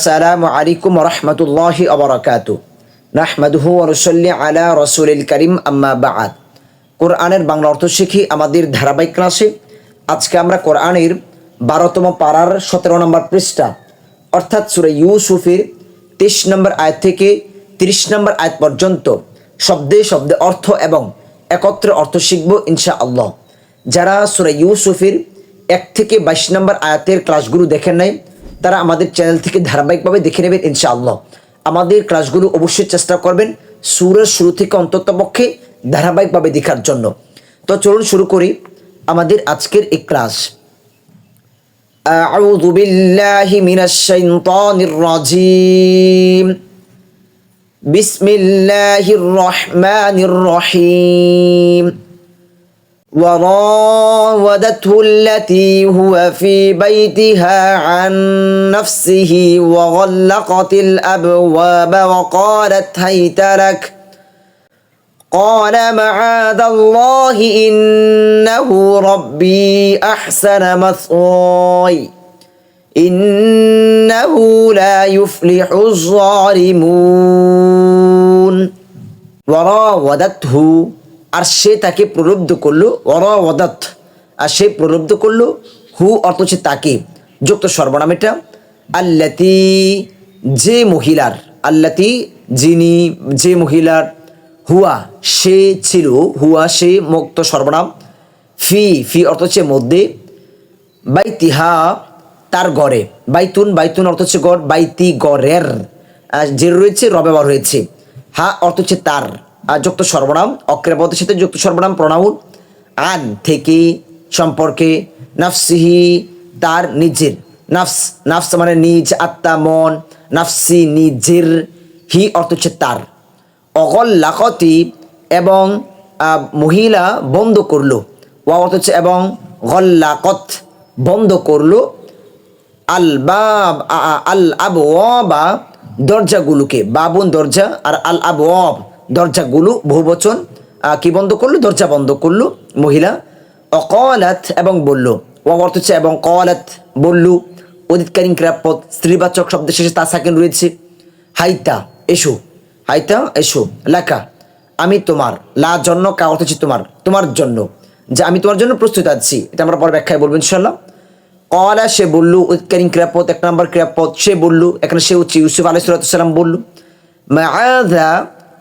আসসালামু আলাইকুম রহমতুল্লাহি আবরাকাত নাহমাদুহু রসল্লি আলা রসুলিল করিম, আম্মা কোরআনের বাংলা অর্থ শিখি আমাদের ধারাবাহিক ক্লাসে। আজকে আমরা কোরআনের বারোতম পাড়ার সতেরো নম্বর পৃষ্ঠা, অর্থাৎ সুরে ইউসুফের তেইশ নম্বর আয়াত থেকে তিরিশ নম্বর আয়াত পর্যন্ত শব্দে শব্দে অর্থ এবং একত্রে অর্থ শিখব ইনশা আল্লাহ যারা সুরে ইউসুফের এক থেকে বাইশ নম্বর আয়াতের ক্লাসগুলো দেখেন নাই তারা আমাদের চ্যানেল থেকে ধারাবাহিকভাবে দেখে নেবেন ইনশাআল্লাহ আমাদের ক্লাসগুলো অবশ্যই চেষ্টা করবেন সুরের শুরু থেকে অন্তত পক্ষে ধারাবাহিকভাবে দেখার জন্য তো চলুন শুরু করি আমাদের আজকের এই ক্লাস أعوذ بالله من الشيطان الرجيم بسم الله الرحمن الرحيم وراودته التي هو في بيتها عن نفسه وغلقت الأبواب وقالت هيت لك قال معاذ الله إنه ربي أحسن مثواي إنه لا يفلح الظالمون. وراودته আর সে তাকে প্রলুব্ধ করল অরাওয়াদাত আর সে প্রলুব্ধ করল, হু অর্থ হচ্ছে তাকে। যুক্ত সর্বনাম এটা আল্লাতি যে মহিলার, আল্লাতি যিনি যে মহিলার, হুয়া সে ছিল, হুয়া সে মুক্ত সর্বনাম। ফি ফি অর্থ হচ্ছে মধ্যে। বাইতিহা তার গড়ে। বাইতুন বাইতুন অর্থ হচ্ছে গড়, বাইতি গড়ের। যে রয়েছে র ব্যবহার হয়েছে। হা অর্থ হচ্ছে তার। যুক্ত সর্বনাম অক্রিয়াপদের সাথে যুক্ত সর্বনাম, প্রণাউন। আন থেকে সম্পর্কে নাফসিহি তার নিজের। নাফস নাফস মানে নিজ আত্মা, মন। নাফসি নিজের, হি অর্থ হচ্ছে তার। অকল লাকতি এবং মহিলা বন্ধ করল। ওয়া অর্থ হচ্ছে এবং গল্লাকত বন্ধ করল। আল বাব আল আবওয়াবা দরজাগুলোকে। বাবুন দরজা আর আল আবওয়াব। দরজাগুলো বহুবচন কি বন্ধ করল? দরজা বন্ধ করল, মহিলা। অকলাত এবং বলল। ও অর্থ হচ্ছে, এবং কলাত, বললু। অদিতকালীন ক্রিয়াপদ স্ত্রীবাচক শব্দের শেষে তা সাকিন রয়েছে হাইতা, এসো। হাইতা, এসো। লেখা, আমি তোমার, লা জন্য কা অর্থ হচ্ছে তোমার তোমার জন্য। যে আমি তোমার জন্য প্রস্তুত আছি। এটা আমরা পরে ব্যাখ্যায় বলব ইনশাল্লাহ কলা, সে বলল উৎকালীন ক্রিয়াপদ এক নম্বর ক্রিয়াপদ সে বলল। এখানে সে হচ্ছে ইউসুফ আলাই সালাম বলল। মাআদা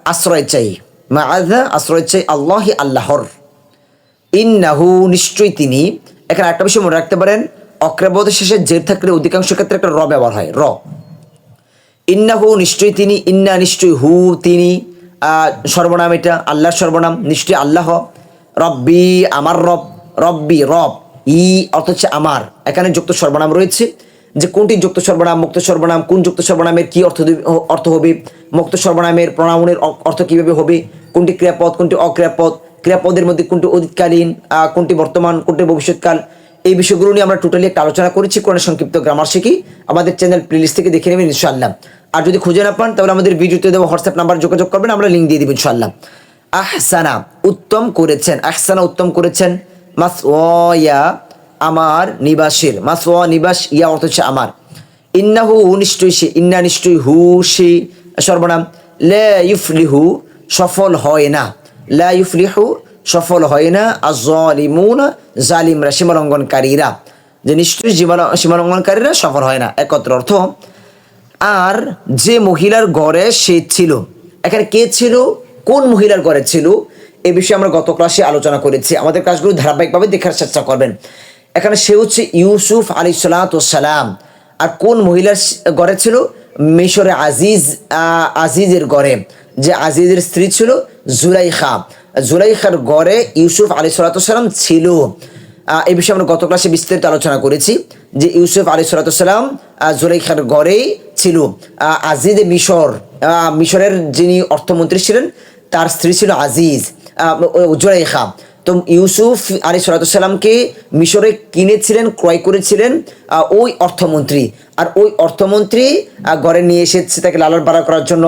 আশ্রয় চাই। মাআদা আশ্রয় চাই আল্লাহি আল্লাহর। ইন্নাহু, নিশ্চয়ই তিনি। এখানে একটা বিষয় মনে রাখতে পারেন অক্রাবতের শেষে জের থাকলে অধিকাংশ ক্ষেত্রে একটা র ব্যবহার হয়, র। ইন্নাহু, নিশ্চয়ই তিনি, ইন্না, নিশ্চয়ই হু, তিনি। সর্বনাম এটা, আল্লাহর সর্বনাম, নিশ্চয়ই আল্লাহ। রব্বি, আমার রব, রব্বি, রব, ই অর্থ হচ্ছে আমার। এখানে যুক্ত সর্বনাম রয়েছে। যে কোনটি যুক্ত সর্বনাম, মুক্ত সর্বনাম, কোন যুক্ত সর্বনামের কি অর্থ অর্থ হবে? মুক্ত সর্বনামের প্রণামনের অর্থ কীভাবে হবে? কোনটি ক্রিয়াপদ, কোনটি অক্রিয়াপদ? ক্রিয়াপদের মধ্যে কোনটি অতীতকালীন কোনটি বর্তমান, কোনটি ভবিষ্যৎকাল? এই বিষয়গুলো নিয়ে আমরা টোটালি একটা আলোচনা করেছি কোরআন সংক্ষিপ্ত গ্রামার শিখি। আমাদের চ্যানেল প্লেলিস্ট থেকে দেখে নেবেন ইনশাআল্লাহ। আর যদি খুঁজে না পান, তাহলে আমাদের ভিডিওতে দেওয়া হোয়াটসঅ্যাপ নাম্বার যোগাযোগ করবেন, আমরা লিঙ্ক দিয়ে দিব ইনশাআল্লাহ। আহসানা, উত্তম করেছেন। আহসানা, উত্তম করেছেন। মাস ইয়া আমার নিবাসের। মাস নিবাস, ইয়া অর্থ হচ্ছে আমার। ইন্নাহু নিশ্চয়ই সে, ইন্না নিশ্চয়ই হু, সে। সর্বনাম, লে ইউফলিহু সফল হয় না। লা সফল হয় না আজলিমুন জালিমরা, সীমালঙ্ঘনকারীরা। যে নিশ্চয়ই সীমাল- সীমালঙ্ঘনকারীরা সফল হয় না একত্র অর্থ, আর যে মহিলার ঘরে সে ছিল, এখানে কে ছিল, কোন মহিলার ঘরে ছিল, এ বিষয়ে আমরা গত ক্লাসে আলোচনা করেছি। আমাদের ক্লাসগুলো ধারাবাহিকভাবে দেখার চেষ্টা করবেন। এখানে সে হচ্ছে ইউসুফ আলী সালাম। আর কোন মহিলার ঘরে ছিল মিশরে আজিজ আজিজের গড়ে, যে আজিজের স্ত্রী ছিল জুলাইখা। জুলাইখার গড়ে ইউসুফ আলী সালাম ছিল। এই বিষয়ে আমরা গত ক্লাসে বিস্তারিত আলোচনা করেছি যে ইউসুফ আলী সালাতাম জুলাইখার গড়েই ছিল। আজিজ মিশর মিশরের যিনি অর্থমন্ত্রী ছিলেন, তার স্ত্রী ছিল আজিজ জুলাইখা। তো ইউসুফ আলী সালাতামকে মিশরে কিনেছিলেন, ক্রয় করেছিলেন ওই অর্থমন্ত্রী। আর ওই অর্থমন্ত্রী ঘরে নিয়ে এসেছে তাকে লালন পালন করার জন্য।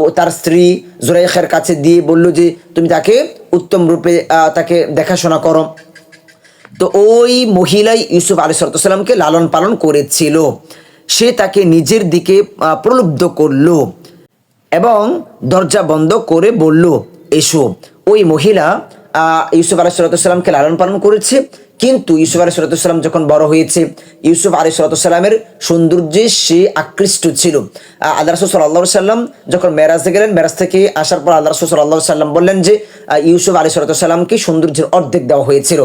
ও তার স্ত্রী জুলাইখার কাছে দিয়ে বলল যে, তুমি তাকে উত্তম রূপে তাকে দেখাশোনা করো। তো ওই মহিলাই ইউসুফ আলী সালামকে লালন পালন করেছিল। সে তাকে নিজের দিকে প্রলুব্ধ করল এবং দরজা বন্ধ করে বলল, এসো। ওই মহিলা ইউসুফ আলাহ সাল্লামকে লালন পালন করেছে। কিন্তু ইউসুফ আলাহ সাল্লাম যখন বড় হয়েছে, ইউসুফ আলী সাল্লামের সৌন্দর্যে সে আকৃষ্ট ছিল। আল্লাহ রসুল সাল্লাহ সাল্লাম যখন মেরাজে গেলেন, মেরাজ থেকে আসার পর আল্লাহ রসুল সাল্লাহ সাল্লাম বললেন যে ইউসুফ আলী সাল্লামকে সৌন্দর্যের অর্ধেক দেওয়া হয়েছিল।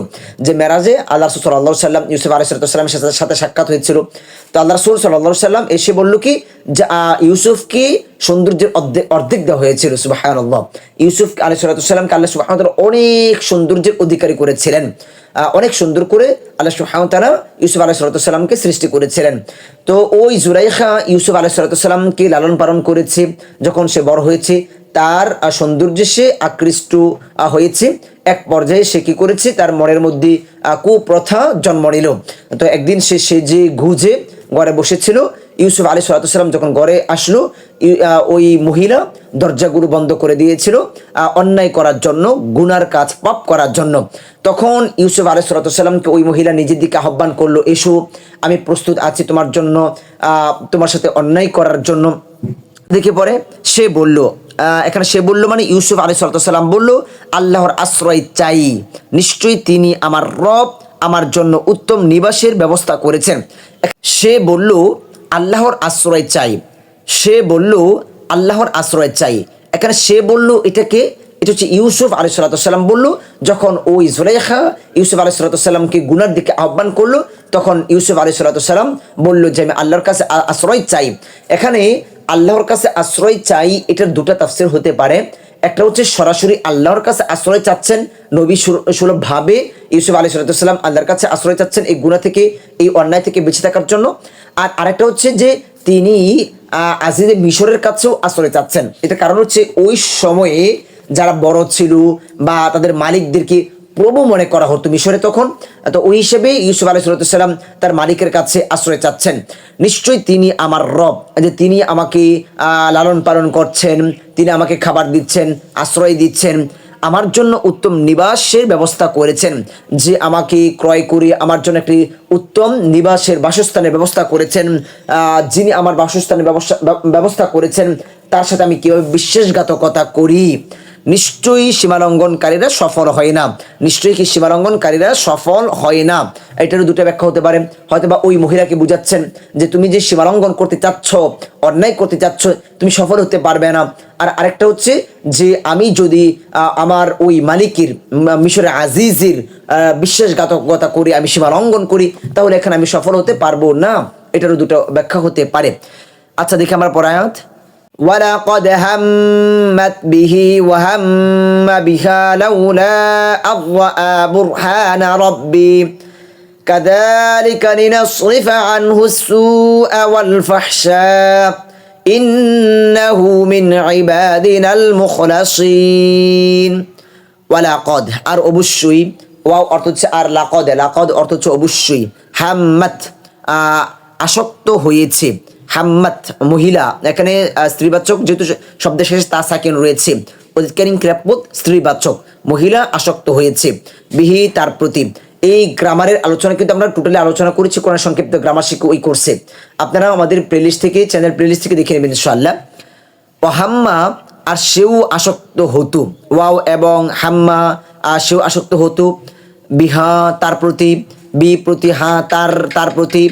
যে মেরাজে আল্লাহ রসুল সাল্লাহ সাল্লাম ইউসুফ আলী সাল্লামের সাথে সাক্ষাৎ হয়েছিল। তো আল্লাহ রসুল সাল্লাহ সাল্লাম এসে বলল কি ইউসুফকে সৌন্দর্যের অর্ধেক অর্ধেক দেওয়া হয়েছিল সুবাহ ইউসুফ আলী সাল্লামকে আল্লাহ সুবাহ অনেক সৌন্দর্যের অধিকারী করেছিলেন। অনেক সুন্দর করে আল্লাহ সুহামতালা ইউসুফ আলাহ সাল্লামকে সৃষ্টি করেছিলেন। তো ওই জুরাইখা ইউসুফ আলাহ সাল্লামকে লালন পালন করেছে যখন সে বড় হয়েছে, তার সৌন্দর্যে সে আকৃষ্ট হয়েছে। এক পর্যায়ে সে কি করেছে? তার মনের মধ্যে কুপ্রথা জন্ম নিল। তো একদিন সে সে যে ঘুজে ঘরে বসেছিল ইউসুফ আলী সাল্লাম যখন ঘরে আসলো ওই মহিলা দরজাগুলো বন্ধ করে দিয়েছিল অন্যায় করার জন্য, গুনার কাজ পাপ করার জন্য। তখন ইউসুফ আলী সাল্লামকে ওই মহিলা নিজের দিকে আহ্বান করল, এসো, আমি প্রস্তুত আছি তোমার জন্য তোমার সাথে অন্যায় করার জন্য। দেখে পরে সে বলল এখানে সে বলল মানে ইউসুফ আলী সাল্লাম বলল, আল্লাহর আশ্রয় চাই। নিশ্চয়ই তিনি আমার রব, আমার জন্য উত্তম নিবাসের ব্যবস্থা করেছেন। সে বলল আল্লাহর আশ্রয় চাই। সে বলল, আল্লাহর আশ্রয় চাই। এখানে সে বলল এটাকে, এটা হচ্ছে ইউসুফ আলী সাল্লাম বলল, যখন ওই জুলেখা ইউসুফ আলী সাল্লামকে গুনার দিকে আহ্বান করল, তখন ইউসুফ আলী সাল্লাম বলল যে, আমি আল্লাহর কাছে আশ্রয় চাই। এখানে আল্লাহর কাছে আশ্রয় চাই, এটার দুটা তাফসির হতে পারে। একটা হচ্ছে সরাসরি আল্লাহর কাছে আশ্রয় চাচ্ছেন নবী সুলভ ভাবে ইউসুফ আলী সাল্লাম আল্লাহর কাছে আশ্রয় চাচ্ছেন এই গুণা থেকে, এই অন্যায় থেকে বেঁচে থাকার জন্য। আর আরেকটা হচ্ছে যে তিনি আজিজে মিশরের কাছেও আশ্রয় চাচ্ছেন। এটা কারণ হচ্ছে ওই সময়ে যারা বড় ছিল বা তাদের মালিকদেরকে প্রভু মনে করা হতো মিশরে তখন, তো ওই হিসেবে ইউসুফ আলাই সাল্লাম তার মালিকের কাছে আশ্রয় চাচ্ছেন। নিশ্চয়ই তিনি আমার রব, যে তিনি আমাকে লালন পালন করছেন, তিনি আমাকে খাবার দিচ্ছেন, আশ্রয় দিচ্ছেন। আমার জন্য উত্তম নিবাসের ব্যবস্থা করেছেন। যে আমাকে ক্রয় করে আমার জন্য একটি উত্তম নিবাসের বাসস্থানের ব্যবস্থা করেছেন যিনি আমার বাসস্থানের ব্যবস্থা ব্যবস্থা করেছেন, তার সাথে আমি কীভাবে বিশ্বাসঘাতকতা করি? নিশ্চয়ই সীমালঙ্ঘনকারীরা সফল হয় না। নিশ্চয়ই কি সীমালঙ্ঘনকারীরা সফল হয় না? এটারও দুটো ব্যাখ্যা হতে পারে। হয়তো বা ওই মহিলাকে বুঝাচ্ছেন যে তুমি যে সীমালঙ্ঘন করতে চাচ্ছ, অন্যায় করতে চাচ্ছ, তুমি সফল হতে পারবে না। আর আরেকটা হচ্ছে যে আমি যদি আমার ওই মালিকের ম- মিশরের আজিজের বিশ্বাসঘাতকতা করি আমি সীমা লঙ্ঘন করি, তাহলে এখানে আমি সফল হতে পারব না। এটারও দুটো ব্যাখ্যা হতে পারে। আচ্ছা দেখি আমার পরায়ত ولقد همت به وهم بها لولا أن رأى برهان ربي كذلك لنصرف عنه السوء والفحشاء إنه من عبادنا المخلصين ওয়ালাকদ আর অবশ্যই ওয়াও অর্থ হচ্ছে আর লাকদ লাকদ অর্থ হচ্ছে অবশ্যই হাম্মাত আহ, আসক্ত হয়েছে হাম্মাত মহিলা। এখানে স্ত্রীবাচক যেহেতু শব্দের শেষে তা সাকিন রয়েছে। অধিকারিং ক্রিয়াপদ স্ত্রীবাচক। মহিলা আসক্ত হয়েছে। বিহি তার প্রতি। এই গ্রামারের আলোচনা কিন্তু আমরা টোটালি আলোচনা করেছি কোন সংক্ষিপ্ত গ্রামার শিক্ষা ওই কোর্সে আপনারা আমাদের প্লেলিস্ট থেকে চ্যানেল প্লেলিস্ট থেকে দেখে নেবেন, ইনশাআল্লাহ। ও হাম্মা আর সেও আসক্ত হতো। ওয়াও এবং হাম্মা, আর সেও আসক্ত হতো। বিহা তার প্রতি, বি প্রতি, হা তার তার প্রতি,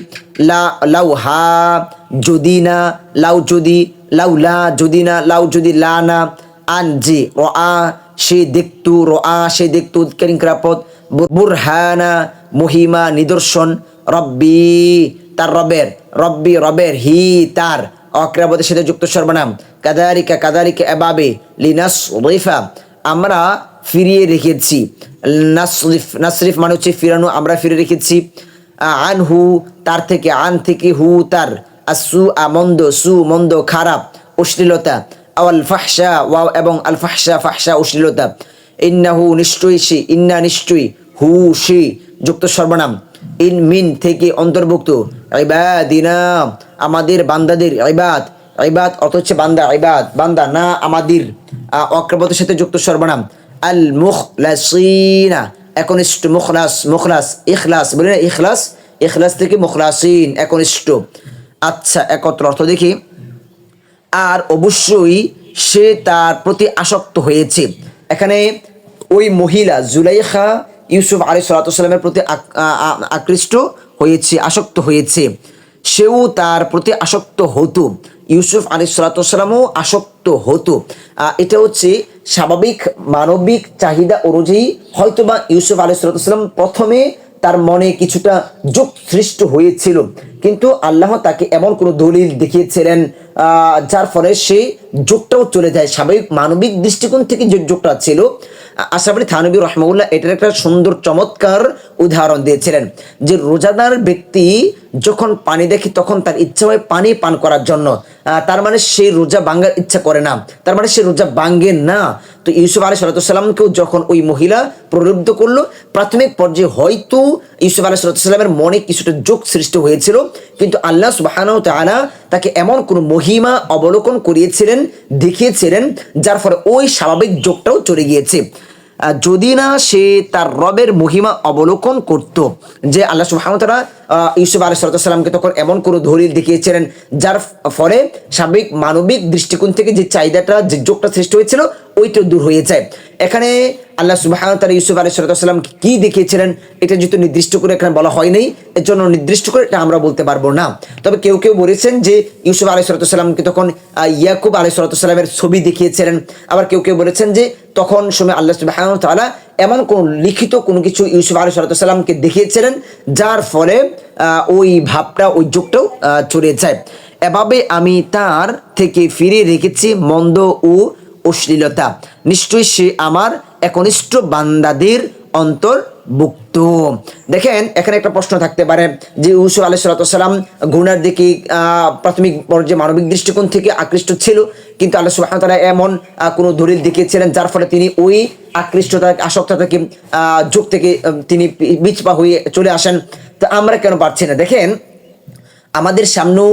লা, লাউ, হা যদি না, লাউ যদি, লাউ লা যদি না, লাউ যদি লা না, আন জি র আ, সে দেখতু, র আ, সে দেখতু কেরিং ক্রাপত বুরহানা, মহিমা, নিদর্শন, রব্বি, তার রবের, রব্বি, রবের, হি, তার অক্রাবতের সাথে যুক্ত সর্বনাম। কাদারিকা কাদারিকা এবাবে লিনাস রিফা আমরা ফিরিয়ে রেখেছি। নাসরিফ নাসরিফ মানে হচ্ছে ফিরানো, আমরা ফিরে রেখেছি। আন হু তার থেকে, আন থেকে হু, তার আসু আমন্দ, সু মন্দ, খারাপ, অশ্লীলতা। আল ফাহসা ওয়াও এবং আল ফাহসা ফাহসা অশ্লীলতা। ইন্না হু নিশ্চয়ই সি, ইন্না নিশ্চয়ই হু, সে, যুক্ত সর্বনাম। ইন মিন থেকে অন্তর্ভুক্ত। ইবাদিনা, আমাদের বান্দাদের ইবাদ। ইবাদ অর্থ হচ্ছে বান্দা, ইবাদ, বান্দা, না আমাদের। অক্রবতের সাথে যুক্ত সর্বনাম। আল মুখলাসিনা, একনিষ্ঠ মুখলাস মুখলাস, ইখলাস, বলি না ইখলাস? ইখলাস থেকে মুখলাসিন, একনিষ্ঠ। আচ্ছা একত্র অর্থ দেখি। আর অবশ্যই সে তার প্রতি আসক্ত হয়েছে। এখানে ওই মহিলা জুলাইখা ইউসুফ আলী সালাতামের প্রতি আকৃষ্ট হয়েছে, আসক্ত হয়েছে। সেও তার প্রতি আসক্ত হতো। ইউসুফ আলী সালাতামও আসক্ত হতো। এটা হচ্ছে স্বাভাবিক মানবিক চাহিদা অনুযায়ী হয়তোবা ইউসুফ আলী সালাতাম প্রথমে তার মনে কিছুটা যোগ সৃষ্ট হয়েছিল। কিন্তু আল্লাহ তাকে এমন কোনো দলিল দেখিয়েছিলেন যার ফলে সেই যোগটাও চলে যায়। স্বাভাবিক মানবিক দৃষ্টিকোণ থেকে যে যোগটা ছিল আশাফরি থানবী রহমাউল্লাহ এটার একটা সুন্দর, চমৎকার উদাহরণ দিয়েছিলেন যে রোজাদার ব্যক্তি যখন পানি দেখে তখন তার ইচ্ছা হয় পানি পান করার জন্য। তার মানে সেই রোজা ভাঙ্গার ইচ্ছা করে না। তার মানে সে রোজা ভাঙ্গে না। তো ইউসুফ আলী সালাতামকেও যখন ওই মহিলা প্রলুব্ধ করল, প্রাথমিক পর্যায়ে হয়তো ইউসুফ আলী সালাতামের মনে কিছুটা যোগ সৃষ্টি হয়েছিল, কিন্তু আল্লাহ তাআলা তাকে এমন কোনো মহিমা অবলোকন করিয়েছিলেন, দেখিয়েছিলেন, যার ফলে ওই স্বাভাবিক যোগটাও চলে গিয়েছে। যদি না সে তার রবের মহিমা অবলোকন করত, যে আল্লাহ সুহামতারা ইউসুফ আলী সালামকে তখন এমন কোনো ধরিল দেখিয়েছিলেন, যার ফলে স্বাভাবিক মানবিক দৃষ্টিকোণ থেকে যে চাহিদাটা, যে যোগটা সৃষ্টি হয়েছিল ওইটা দূর হয়ে যায়। এখানে আল্লাহ সুবাহ তারা ইউসুফ আলী সালাম কি দেখিয়েছিলেন এটা যেহেতু নির্দিষ্ট করে এখানে বলা হয়নি এর জন্য নির্দিষ্ট করে এটা আমরা বলতে পারব না। তবে কেউ কেউ বলেছেন যে ইউসুফ আলী সালামকে তখন ইয়াকুব আলী সালামের ছবি দেখিয়েছিলেন। আবার কেউ কেউ বলেছেন যে তখন সময় আল্লাহ সুবাহ তাআলা এমন কোন লিখিত কোনো কিছু ইউসুফ আলী সালামকে দেখিয়েছিলেন, যার ফলে ওই ভাবটা, ওই যুগটাও চলে যায়। এভাবে আমি তার থেকে ফিরে রেখেছি মন্দ ও অশ্লীলতা। নিশ্চয়ই সে আমার একনিষ্ঠ বান্দাদের অন্তর্ভুক্ত। দেখেন, এখানে একটা প্রশ্ন থাকতে পারে যে ইউসুফ আলাহ সালাম গুনার দিকে প্রাথমিক পর্যায়ে মানবিক দৃষ্টিকোণ থেকে আকৃষ্ট ছিল। কিন্তু আল্লাহ সুবাহ তারা এমন কোনো দলিল দেখিয়েছিলেন যার ফলে তিনি ওই আকৃষ্টতা আসক্তা থেকে যুগ থেকে তিনি বিচপা হয়ে চলে আসেন। তা আমরা কেন পারছি না? দেখেন আমাদের সামনেও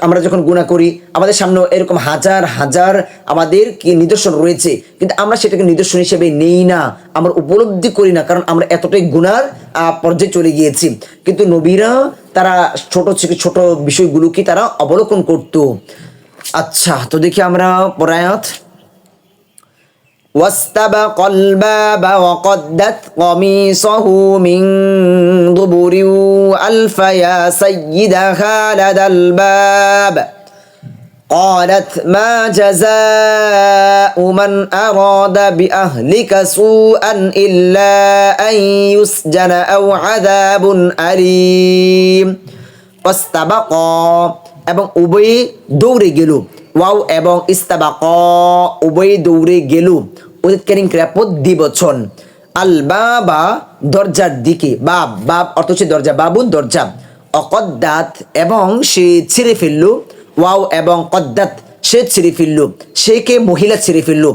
আমরা যখন গুণা করি আমাদের সামনেও এরকম হাজার হাজার আমাদের কি নিদর্শন রয়েছে। কিন্তু আমরা সেটাকে নিদর্শন হিসেবে নেই না আমরা উপলব্ধি করি না কারণ আমরা এতটাই আহ, পর্যায়ে চলে গিয়েছি। কিন্তু নবীরা তারা ছোট ছোট বিষয়গুলোকে তারা অবলোকন করত। আচ্ছা তো দেখি আমরা পরায়াত واستبق الباب وقدت قميصه من دبر ألف يا سيدها لدى الباب قالت ما جزاء من أراد بأهلك سوءا إلا أن يسجن أو عذاب أليم واستبق এবং উভয়ে দৌড়ে গেল ওয়াও এবং ইস্তাবাক উভয়ে দৌড়ে গেল অতীতকালীন ক্রিয়াপদ দ্বিবচন। আল বাবা দরজার দিকে, বাব বাব অর্থ হচ্ছে দরজা, বাবুন দরজা। অকদ্দাত এবং সে ছিঁড়ে ফেলল। ওয়াও এবং কদ্দাত, সে ছিঁড়ে ফেলল। সে কে মহিলা ছিঁড়ে ফেলল।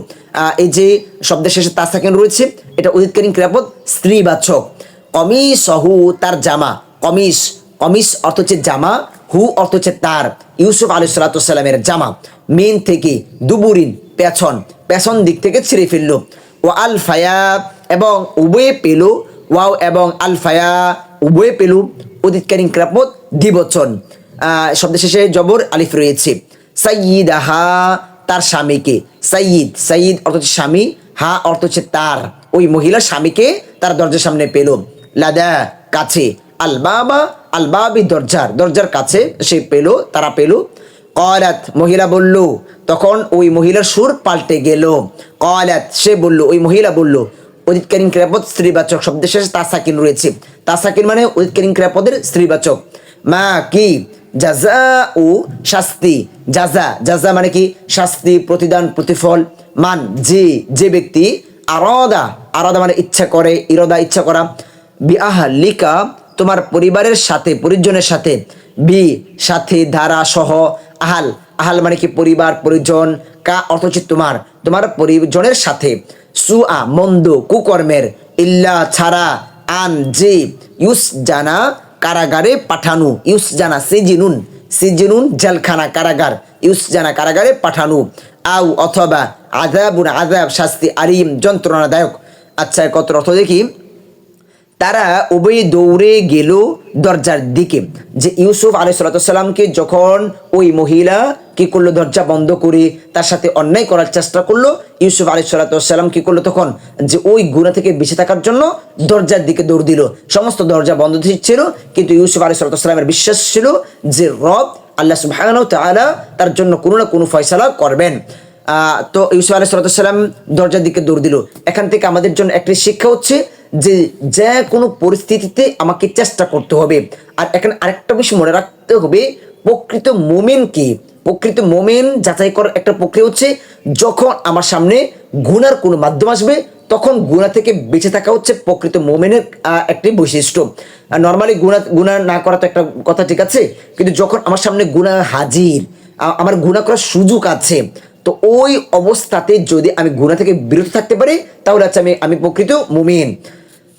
এই যে শব্দের শেষে তাসাকেন রয়েছে, এটা অতীতকালীন ক্রিয়াপদ স্ত্রীবাচক। কমিস হু তার জামা। কমিস কমিস অর্থ হচ্ছে জামা, হু অর্থ হচ্ছে তার। ইউসুফ আলী সালাতামের জামা। মেন থেকে দুবুরিন, পেছন। পেছন দিক থেকে ছিঁড়ে ফেলল। ও আল ফায়া এবং উভয়ে পেল। ওয়াও এবং আল ফায়া উভয়ে পেল। অতীতকালীন ক্রাপত দ্বিবচন। শব্দ শেষে জবর আলিফ রয়েছে। সাইয়িদ হা তার স্বামীকে। সাইয়িদ সাইয়িদ অর্থ হচ্ছে স্বামী, হা অর্থ হচ্ছে তার। ওই মহিলা স্বামীকে তার দরজার সামনে পেল। লাদা, কাছে। আল বাবা আল বাবি দরজার দরজার কাছে সে পেল, তারা পেল। কলাত, মহিলা বলল, তখন ওই মহিলার সুর পাল্টে গেল। কলাত, সে বলল, ওই মহিলা বলল অতীতকালীন ক্রিয়াপদ স্ত্রীবাচক শব্দের শেষে তাসাকিন রয়েছে। তাসাকিন মানে অতীতকালীন ক্রিয়াপদের স্ত্রীবাচক। মা কি? জাজা ও শাস্তি। জাজা জাজা মানে কি? শাস্তি, প্রতিদান, প্রতিফল। মান, যে যে ব্যক্তি আরদা আরদা মানে ইচ্ছা করে, ইরদা, ইচ্ছা করা। বিআহা লিকা তোমার পরিবারের সাথে, পরিজনের সাথে। বি, সাথে ধারা সহ আহাল আহাল মানে কি পরিবার, পরিজন? কা অর্থ হচ্ছে তোমার তোমার পরিজনের সাথে। সুআ মন্দ, কুকর্মের, ইল্লা, ছাড়া, আন, যে ইউস জানা কারাগারে পাঠানো। ইউস জানা সিজিনুন সিজিনুন, জেলখানা, কারাগার। ইউস জানা কারাগারে পাঠানো। আউ অথবা আজাবুন আজাব শাস্তি আরিম যন্ত্রণাদায়ক। আচ্ছা কত অর্থ দেখি? তারা উভয়ে দৌড়ে গেল দরজার দিকে। যে ইউসুফ আলাই সাল্লাতামকে যখন ওই মহিলা কি করল দরজা বন্ধ করে তার সাথে অন্যায় করার চেষ্টা করল ইউসুফ আলাই সাল্লাতাম কি করল তখন? যে ওই গুণা থেকে বেঁচে থাকার জন্য দরজার দিকে দৌড় দিল। সমস্ত দরজা বন্ধ ছিল কিন্তু ইউসুফ আলাই সাল্লাতামের বিশ্বাস ছিল যে রব আল্লাহ সুবাহ তাআলা তার জন্য কোনো না কোনো ফয়সালা করবেন। আহ, তো ইউসুফ আলাই সাল্লাম দরজার দিকে দৌড় দিল। এখান থেকে আমাদের জন্য একটি শিক্ষা হচ্ছে যে যে কোনো পরিস্থিতিতে আমাকে চেষ্টা করতে হবে। আর এখানে আরেকটা বিষয় মনে রাখতে হবে, প্রকৃত মোমেন কি? প্রকৃত মোমেন যাচাই করার একটা প্রক্রিয়া হচ্ছে, যখন আমার সামনে গুনার কোনো মাধ্যম আসবে, তখন গুণা থেকে বেঁচে থাকা হচ্ছে প্রকৃত মোমেনের একটি বৈশিষ্ট্য। আর নর্মালি গুণা গুণা না করা তো একটা কথা ঠিক আছে, কিন্তু যখন আমার সামনে গুণা হাজির আমার গুণা করার সুযোগ আছে, তো ওই অবস্থাতে যদি আমি গুণা থেকে বিরত থাকতে পারি, তাহলে হচ্ছে আমি আমি প্রকৃত মুমিন।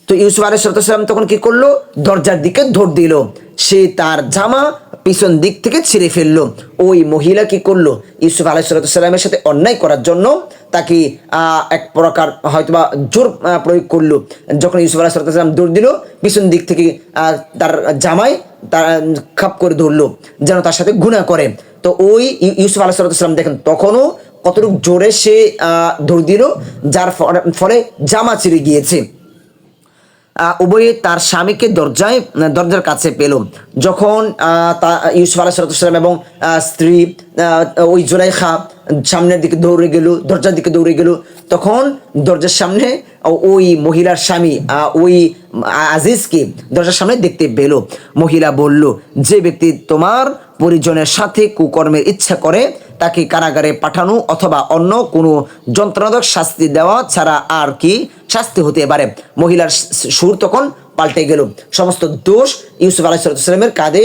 তো ইউসুফ আলাইসালাম তখন কি করল? দরজার দিকে ধর দিল। সে তার জামা পিছন দিক থেকে ছিঁড়ে ফেলল। ওই মহিলা কি করল? ইউসুফ আলাইসালামের সাথে অন্যায় করার জন্য তাকে এক প্রকার হয়তোবা জোর প্রয়োগ করল। যখন ইউসুফ আলাইসালাম দৌড় দিল পিছন দিক থেকে তার জামাই তার খাপ করে ধরলো যেন তার সাথে গুণা করে। তো ওই ইউ- ইউসুফ আলাইসালাম দেখেন তখনও কতটুকু জোরে সে আহ, দৌড় দিল যার ফলে জামা ছিঁড়ে গিয়েছে। উভয়ে তার স্বামীকে দরজায়, দরজার কাছে পেল। যখন তা, ইউসুফ আলাহিসাল্লাম এবং স্ত্রী ওই জোলাইখা সামনের দিকে দৌড়ে গেল, দরজার দিকে দৌড়ে গেল, তখন দরজার সামনে ওই মহিলার স্বামী ওই আজিজকে দরজার সামনে দেখতে পেল। মহিলা বলল, যে ব্যক্তি তোমার পরিজনের সাথে কুকর্মের ইচ্ছা করে তাকে কারাগারে পাঠানো অথবা অন্য কোনো যন্ত্রণাদক শাস্তি দেওয়া ছাড়া আর কি শাস্তি হতে পারে। মহিলার সুর তখন পাল্টে গেল। সমস্ত দোষ ইউসুফ আলাহিসাল্লামের কাঁধে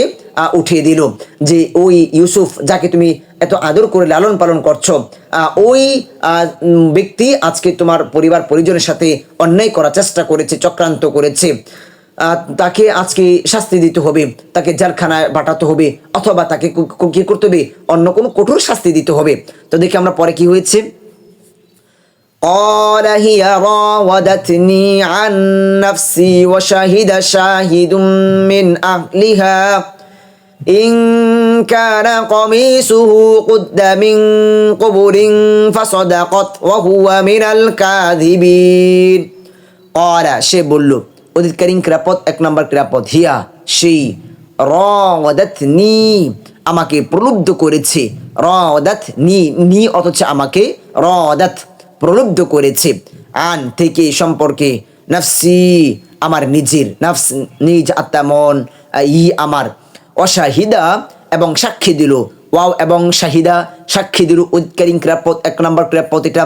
উঠিয়ে দিল যে ওই ইউসুফ যাকে তুমি এত আদর করে লালন পালন করছ ওই ব্যক্তি আজকে তোমার পরিবার পরিজনের সাথে অন্যায় করার চেষ্টা করেছে, চক্রান্ত করেছে। তাকে আজকে শাস্তি দিতে হবে তাকে জেলখানায় পাঠাতে হবে অথবা তাকে কু- কু- কি করতে হবে অন্য কোনো কঠোর শাস্তি দিতে হবে তো দেখি আমরা পরে কি হয়েছে قال هي راودتني عن نفسي وشهد شاهد من أهلها إن كان قميصه قد من قبر فصدقت وهو من الكاذبين قال সে বলল অধিকারীন ক্রাপদ এক নম্বর ক্রাপদ হিয়া, সেই রদাত নি আমাকে প্রলুব্ধ করেছে। রদাত নি নি অথচ আমাকে রদাত প্রলুব্ধ করেছে। আন থেকে সম্পর্কে নাফসি, আমার নিজের নাফস, নিজ আত্মা, মন, ই আমার অশাহিদা এবং সাক্ষী দিল। ওয়াও এবং শাহিদা, সাক্ষী দিল উৎকারী ক্রাপদ এক নম্বর ক্রাপদ এটা,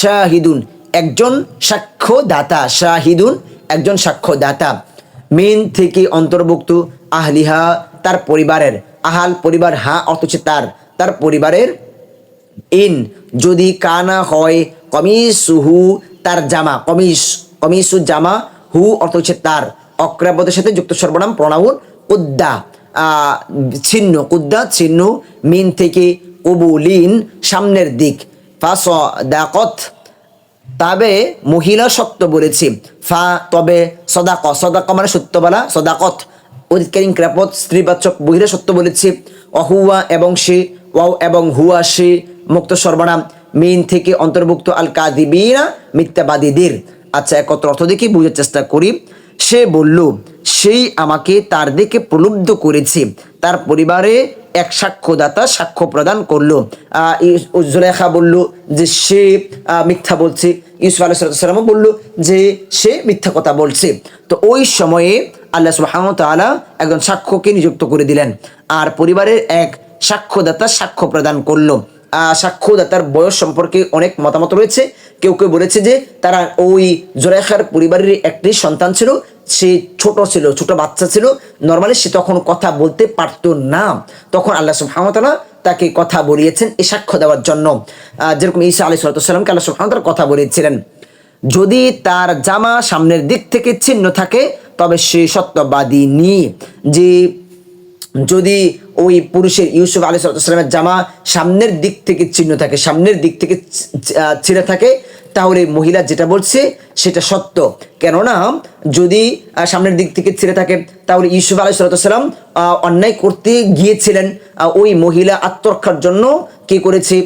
শাহিদুন, একজন সাক্ষ্যদাতা, শাহিদুন একজন সাক্ষ্যদাতা, মেন থেকে অন্তর্ভুক্ত আহলিহা, তার পরিবারের, আহাল পরিবার, হা অথচ তার তার পরিবারের ইন। যদি কানা হয়, কমিসুহু তার জামা, কমিস, কমিসু জামা, হু অর্থ হচ্ছে তার। অক্রাপদের সাথে যুক্ত সর্বনাম প্রণাউন কুদ্দা ছিন্ন কুদ্দা, ছিন্ন, মিন থেকে কবুলিন, সামনের দিক। ফাস দাকত তবে মহিলা সত্য বলেছে, ফা তবে সদাক সদাক মানে সত্য বলা সদাকত। অধিকারী ক্রাপত স্ত্রীবাচক মহিলা সত্য বলেছে, অহুয়া এবং সে, ওয়াও এবং হুয়া সে মুক্ত সর্বনাম, মিন থেকে অন্তর্ভুক্ত আল কাদিবিনা মিথ্যাবাদীদের। আচ্ছা একত্র অর্থ দেখে, বুঝার চেষ্টা করি। সে বলল, সেই আমাকে তার দিকে প্রলুব্ধ করেছে, তার পরিবারে এক সাক্ষ্যদাতা সাক্ষ্য প্রদান করল। জুলেখা বলল যে সে মিথ্যা বলছে। ইউসুফ আলাইসালামও বলল যে সে মিথ্যা কথা বলছে। তো ওই সময়ে আল্লাহ সুবাহ তাআলা একজন সাক্ষ্যকে নিযুক্ত করে দিলেন। আর পরিবারের এক সাক্ষ্যদাতা সাক্ষ্য প্রদান করল। সাক্ষ্যদাতার বয়স সম্পর্কে অনেক মতামত রয়েছে। কেউ কেউ বলেছে যে তারা ওই জোরেখার পরিবারের একটি সন্তান ছিল, সে ছোট ছিল, ছোট বাচ্চা ছিল। নর্মালি সে তখন কথা বলতে পারতো না। তখন আল্লাহ সুবহানাহু তাকে কথা বলিয়েছেন এই সাক্ষ্য দেওয়ার জন্য। যেরকম ঈসা আলী সাল্লামকে আল্লাহ সুবহানাহু কথা বলিয়েছিলেন যদি তার জামা সামনের দিক থেকে ছিন্ন থাকে, তবে সে সত্যবাদী নি। যে যদি ওই পুরুষের ইউসুফ আলী সালামের জামা সামনের দিক থেকে চিহ্ন থাকে, সামনের দিক থেকে ছিঁড়ে থাকে, তাহলে মহিলা যেটা বলছে সেটা সত্য। কেননা যদি সামনের দিক থেকে ছেড়ে থাকে, তাহলে ইউসুফ আলাইসালাম অন্যায় করতে গিয়েছিলেন। ওই মহিলা আত্মরক্ষার জন্য কি করেছে?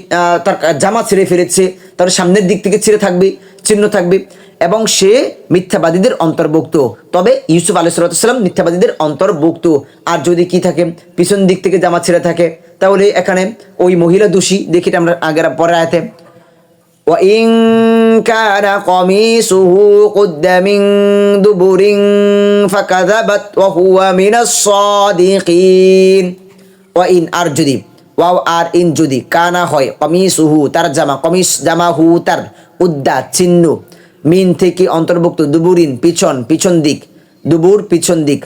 তার জামা ছিঁড়ে ফেলেছে তাহলে সামনের দিক থেকে ছিঁড়ে থাকবে চিহ্ন থাকবে। এবং সে মিথ্যাবাদীদের অন্তর্ভুক্ত তবে ইউসুফ আলাইসালাম মিথ্যাবাদীদের অন্তর্ভুক্ত আর যদি কি থাকে পিছন দিক থেকে জামা ছেড়ে থাকে তাহলে এখানে ওই মহিলা দোষী দেখি এটা আমরা আগের পরে আয়তে وإن كان قميصه قد من دبر فكذبت وهو من الصادقين وإن আর যদি ওয়াও আর ইন যদি কানা হয় কমিসুহু তার জামা কমিস জামা হু তার উদ্দা চিহ্ন মিন থেকে অন্তর্ভুক্ত দুবুরিন পিছন পিছন দিক, দুবুর পিছন দিক।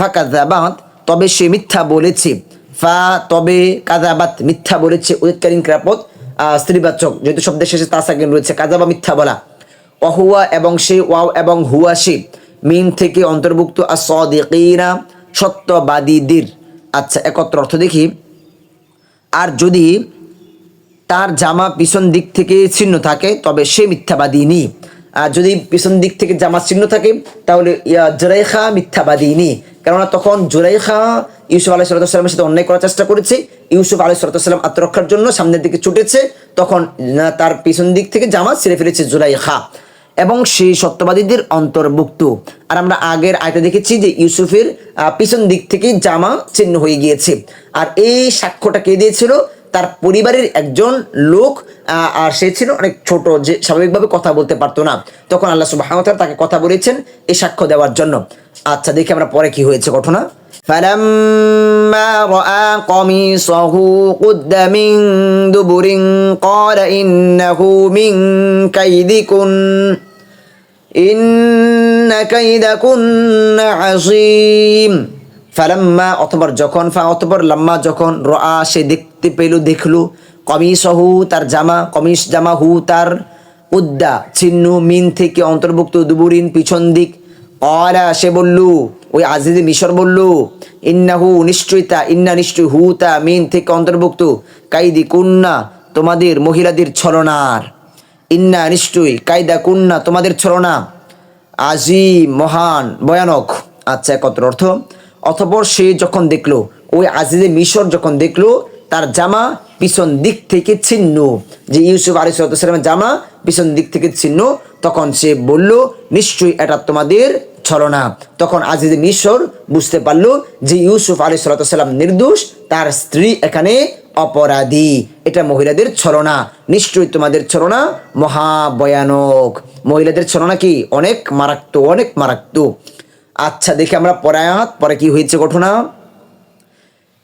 ফাকাদ তবে সে মিথ্যা বলেছে। ফা, তবে কাজাবাত মিথ্যা বলেছে। উৎকালীন ক্রাপত স্ত্রীবাচক, যেহেতু শব্দের শেষে তাসাকিন রয়েছে কাজা বা মিথ্যা বলা। অহুয়া এবং সে, ওয়াও এবং হুয়া সে, মিন থেকে অন্তর্ভুক্ত আসদিকিনা সত্যবাদীদের। আচ্ছা একত্র অর্থ দেখি। আর যদি তার জামা পিছন দিক থেকে ছিন্ন থাকে, তবে সে মিথ্যাবাদী নি। আর যদি পিছন দিক থেকে জামা চিহ্ন থাকে, তাহলে জুরাইখা মিথ্যাবাদী কেননা তখন জুরাইখা ইউসুফ আলাহ সাল্লামের সাথে অন্যায় করার চেষ্টা করেছে। ইউসুফ আলাহ সাল্লাম আত্মরক্ষার জন্য সামনের দিকে ছুটেছে, তখন তার পিছন দিক থেকে জামা ছেড়ে ফেলেছে জুরাইখা। এবং সেই সত্যবাদীদের অন্তর্ভুক্ত। আর আমরা আগের আয়তা দেখেছি যে ইউসুফের পিছন দিক থেকে জামা চিহ্ন হয়ে গিয়েছে। আর এই সাক্ষ্যটা কে দিয়েছিল? তার পরিবারের একজন লোক আহ, আর সে ছিল অনেক ছোট যে স্বাভাবিকভাবে কথা বলতে পারতো না তখন আল্লাহ সুবাহ তাকে কথা বলেছেন এই সাক্ষ্য দেওয়ার জন্য আচ্ছা দেখি আমরা পরে কি হয়েছে ঘটনা فلما رأى قميصه قد من دبر قال إنه من كيدكن إن كيدكن عظيم ফালাম্মা অতবার যখন, ফা অতবার লাম্মা যখন রা সে দেখতে পেল, দেখল কমিস হু তার জামা, কমিস জামা হু তার উদ্দা চিহ্ন মিন থেকে অন্তর্ভুক্ত, দুবুরিন পিছন দিক। অরা সে বলল, ওই আজিজে মিশর বলল, ইন্নাহু নিশ্চয়তা, ইন্না নিশ্চয় হু তা, মিন থেকে অন্তর্ভুক্ত। কাইদি কুন্না, তোমাদের মহিলাদের ছলনার। ইন্না নিশ্চয়ই কায়দা কুন্না, তোমাদের ছলনা। আজি মহান, ভয়ানক। আচ্ছা একত্র অর্থ? অতপর সে যখন দেখল, ওই আজিজে মিশর যখন দেখল, তার জামা পিছন দিক থেকে ছিন্ন। যে ইউসুফ আলী সালামের জামা পিছন দিক থেকে ছিন্ন, তখন সে বলল, নিশ্চয়ই এটা তোমাদের ছলনা। তখন আজিজে মিশর বুঝতে পারল যে ইউসুফ আলী সাল্লাম নির্দোষ, তার স্ত্রী এখানে অপরাধী। এটা মহিলাদের ছলনা। নিশ্চয়ই তোমাদের ছলনা মহাভয়ানক মহিলাদের ছলনা কি? অনেক মারাত্মক অনেক মারাত্মক। আচ্ছা দেখি আমরা পরায়াত পরে কি হয়েছে ঘটনা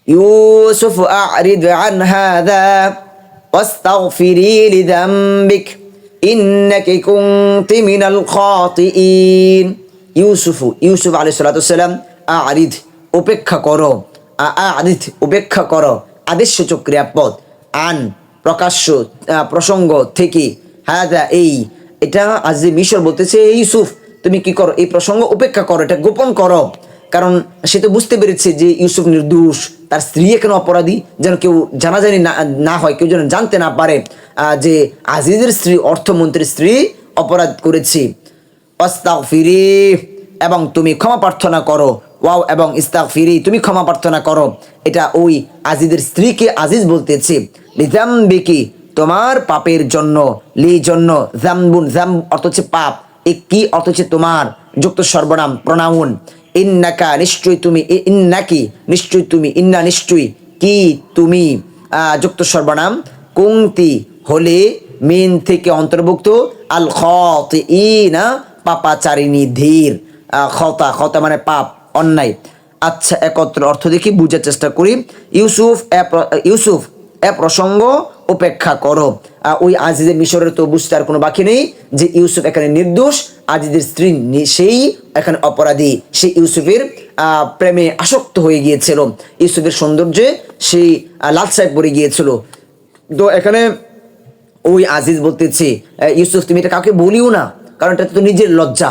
ইউসুফ আরিদ আন হাদা واستغفري لذنبك إنك كنت من الخاطئين ইউসুফ ইউসুফ আলী সাল্লাম আরিদ উপেক্ষা করো আদিত উপেক্ষা করো আদেশসূচক ক্রিয়াপদ আন প্রকাশ্য আহ, প্রসঙ্গ থেকে হ্যাঁ এই এটা আজ যে মিশর বলতেছে "এই ইউসুফ তুমি কি করো? এই প্রসঙ্গ উপেক্ষা করো, এটা গোপন করো। কারণ সে তো বুঝতে পেরেছে যে ইউসুফ নির্দোষ। তার স্ত্রী কেন অপরাধী? যেন কেউ জানাজানি না হয়, কেউ যেন জানতে না পারে যে আজিজের স্ত্রী, অর্থমন্ত্রীর স্ত্রী অপরাধ করেছে। অস্তাগফিরি, এবং তুমি ক্ষমা প্রার্থনা করো। ওয়াও, এবং ইস্তাক ফিরি তুমি ক্ষমা প্রার্থনা করো। এটা ওই আজিদের স্ত্রীকে আজিজ বলতেছে। লিজাম্বিকি, তোমার পাপের জন্য, লি জন্য, জাম্বুন, জাম অর্থ হচ্ছে পাপ। কি অথচ তোমার যুক্ত সর্বনাম প্রনাউন ইন্নাকা নিশ্চয়ই তুমি ইন্নাকি নিশ্চয়ই তুমি, ইন্না নিশ্চয়ই কি তুমি? যুক্ত সর্বনাম কুংতি হলে মিন থেকে অন্তর্ভুক্ত আল খত ইনা পাপাচারিণী ধীর। খতা খতা মানে পাপ, অন্যায়। আচ্ছা একত্র অর্থ দেখি, বুঝার চেষ্টা করি। ইউসুফ ইউসুফ, এ প্রসঙ্গ উপেক্ষা করো। ওই আজিজের মিশরের তো বুঝতে আর কোনো বাকি নেই যে ইউসুফ এখানে নির্দোষ আজিজের স্ত্রী সেই এখানে অপরাধী। সে ইউসুফের প্রেমে আসক্ত হয়ে গিয়েছিল। ইউসুফের সৌন্দর্যে সেই লালসায় পড়ে গিয়েছিল। তো এখানে ওই আজিজ বলতেছে "এ, ইউসুফ তুমি এটা কাউকে বলিও না কারণ এটা তো নিজের লজ্জা।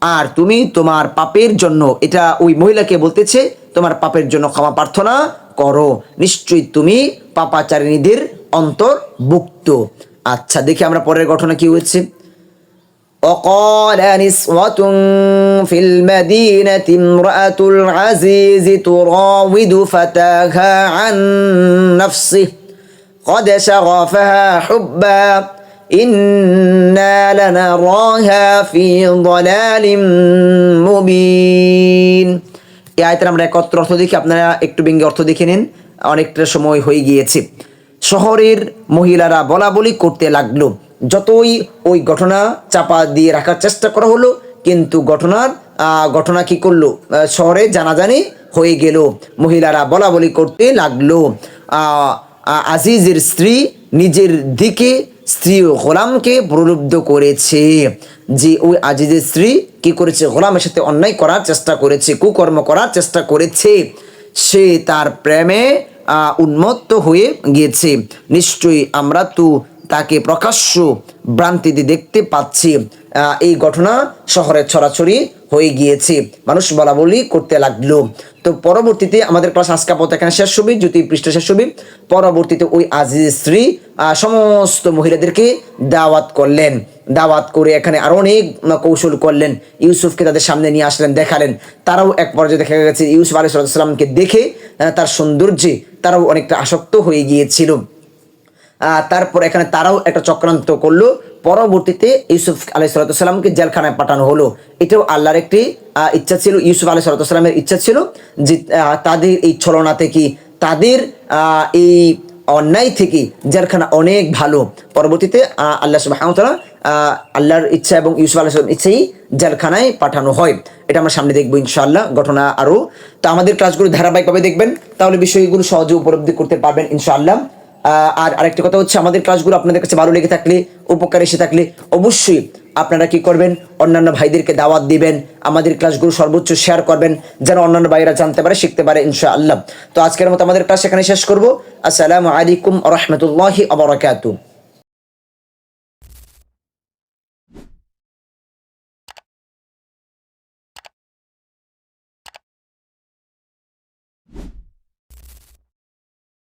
আর তুমি তোমার পাপের জন্য এটা ওই মহিলাকে বলতেছে তোমার পাপের জন্য ক্ষমা প্রার্থনা করো। নিশ্চয়ই তুমি পাপাচারিণীদের অন্তর্ভুক্ত আচ্ছা দেখি আমরা পরের ঘটনা কি হয়েছে وقال نسوة في المدينة امرأة العزيز تراود فتاها عن نفسه قد شغفها حبا إنا لنراها في ضلال مبين এই আয়তের আমরা একত্র অর্থ দেখি আপনারা একটু ব্যঙ্গে অর্থ দেখে নিন অনেকটা সময় হয়ে গিয়েছে শহরের মহিলারা বলা বলি করতে লাগল। যতই ওই ঘটনা চাপা দিয়ে রাখার চেষ্টা করা হলো, কিন্তু ঘটনার ঘটনা কি করল? শহরে জানাজানি হয়ে গেল। মহিলারা বলা বলি করতে লাগল। আজিজের স্ত্রী নিজের দিকে স্ত্রী গোলামকে প্রলুব্ধ করেছে। যে ওই আজিজের স্ত্রী কি করেছে? গোলামের সাথে অন্যায় করার চেষ্টা করেছে, কুকর্ম করার চেষ্টা করেছে। সে তার প্রেমে উন্মত্ত হয়ে গিয়েছে। নিশ্চয়ই আমরা তো তাকে প্রকাশ্য ভ্রান্তিতে দেখতে পাচ্ছি। এই ঘটনা শহরে ছড়াছড়ি হয়ে গিয়েছে। মানুষ বলা বলি করতে লাগল। তো পরবর্তীতে আমাদের ক্লাস আজকে আপাতত এখানে শেষ হবে যদি পৃষ্ঠ শেষ হবে পরবর্তীতে ওই আজিজ স্ত্রী সমস্ত মহিলাদেরকে দাওয়াত করলেন। দাওয়াত করে এখানে আরও অনেক কৌশল করলেন। ইউসুফকে তাদের সামনে নিয়ে আসলেন, দেখালেন। তারাও এক পর্যায়ে দেখা গেছে, ইউসুফ আলী সাল্লামকে দেখে তার সৌন্দর্যে তারাও অনেকটা আসক্ত হয়ে গিয়েছিল। তারপর এখানে তারাও একটা চক্রান্ত করল। পরবর্তীতে ইউসুফ আলাই সালাতামকে জেলখানায় পাঠানো হলো। এটাও আল্লাহর একটি ইচ্ছা ছিল, ইউসুফ আলাই সালাতামের ইচ্ছা ছিল যে তাদের এই ছলনা থেকে, তাদের এই অন্যায় থেকে জেলখানা অনেক ভালো। পরবর্তীতে আল্লাহ সুবাহতালা আল্লাহর ইচ্ছা এবং ইউসুফ আল্লাহ ইচ্ছেই জেলখানায় পাঠানো হয়। এটা আমরা সামনে দেখব ইনশাআল্লাহ, ঘটনা আরও। তো আমাদের ক্লাসগুলো ধারাবাহিকভাবে দেখবেন, তাহলে বিষয়গুলো সহজে উপলব্ধি করতে পারবেন ইনশাআল্লাহ। আর আরেকটি কথা হচ্ছে, আমাদের ক্লাসগুলো আপনাদের কাছে ভালো লেগে থাকলে, উপকার এসে থাকলে অবশ্যই আপনারা কি করবেন? অন্যান্য ভাইদেরকে দাওয়াত দিবেন, আমাদের ক্লাসগুলো সর্বোচ্চ শেয়ার করবেন, যেন অন্যান্য ভাইরা জানতে পারে, শিখতে পারে ইনশা আল্লাহ তো আজকের মতো আমাদের ক্লাস এখানে শেষ করব। আসসালামু আলাইকুম রহমতুল্লাহি আবরাকাতু